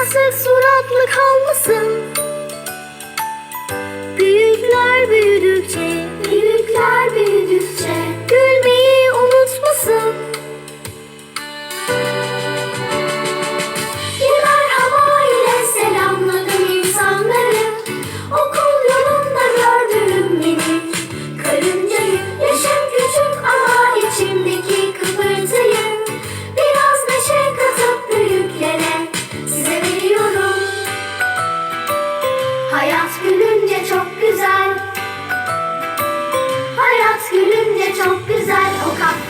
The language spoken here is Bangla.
Asıl suratlı kalmış sou pisar, o cabo.